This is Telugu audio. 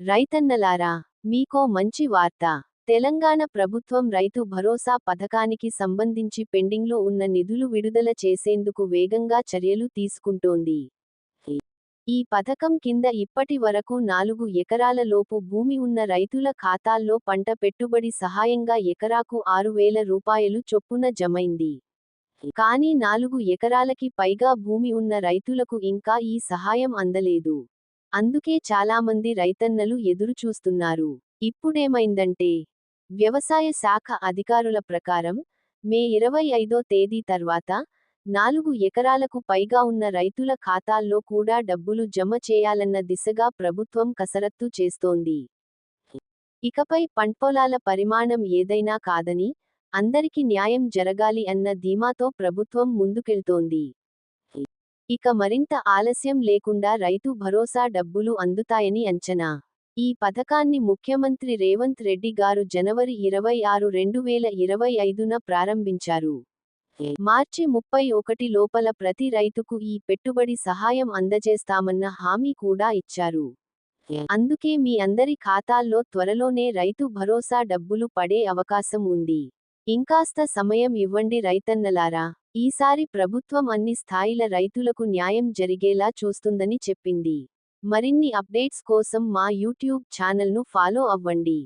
రైతన్నలారా మీకో మంచి వార్త. తెలంగాణ ప్రభుత్వం రైతు భరోసా పథకానికి సంబంధించి పెండింగ్లో ఉన్న నిధులు విడుదల చేసేందుకు వేగంగా చర్యలు తీసుకుంటోంది. ఈ పథకం కింద ఇప్పటి వరకు నాలుగు ఎకరాల లోపు భూమి ఉన్న రైతుల ఖాతాల్లో పంట పెట్టుబడి సహాయంగా ఎకరాకు ఆరు వేల రూపాయలు చొప్పున జమైంది. కానీ నాలుగు ఎకరాలకి పైగా భూమి ఉన్న రైతులకు ఇంకా ఈ సహాయం అందలేదు. అందుకే చాలామంది రైతన్నలు ఎదురుచూస్తున్నారు. ఇప్పుడేమైందంటే వ్యవసాయ శాఖ అధికారుల ప్రకారం మే ఇరవై ఐదో తేదీ తర్వాత నాలుగు ఎకరాలకు పైగా ఉన్న రైతుల ఖాతాల్లో కూడా డబ్బులు జమ చేయాలన్న దిశగా ప్రభుత్వం కసరత్తు చేస్తోంది. ఇకపై పంట్పొలాల పరిమాణం ఏదైనా కాదని అందరికి న్యాయం జరగాలి అన్న ధీమాతో ప్రభుత్వం ముందుకెళ్తోంది. ఇక మరింత ఆలస్యం లేకుండా రైతు భరోసా డబ్బులు అందుతాయని అంచనా. ఈ పథకాన్ని ముఖ్యమంత్రి రేవంత్ రెడ్డి గారు జనవరి ఇరవై ఆరు రెండు వేల ఇరవై ఐదున ప్రారంభించారు. మార్చి ముప్పై ఒకటి లోపల ప్రతి రైతుకు ఈ పెట్టుబడి సహాయం అందజేస్తామన్న హామీ కూడా ఇచ్చారు. అందుకే మీ అందరి ఖాతాల్లో త్వరలోనే రైతు భరోసా డబ్బులు పడే అవకాశం ఉంది. ఇంకాస్త సమయం ఇవ్వండి రైతన్నలారా. ఈసారి ప్రభుత్వం అన్ని స్థాయిల రైతులకు న్యాయం జరిగేలా చూస్తుందని చెప్పింది. మరిన్ని అప్డేట్స్ కోసం మా యూట్యూబ్ ఛానల్ను ఫాలో అవ్వండి.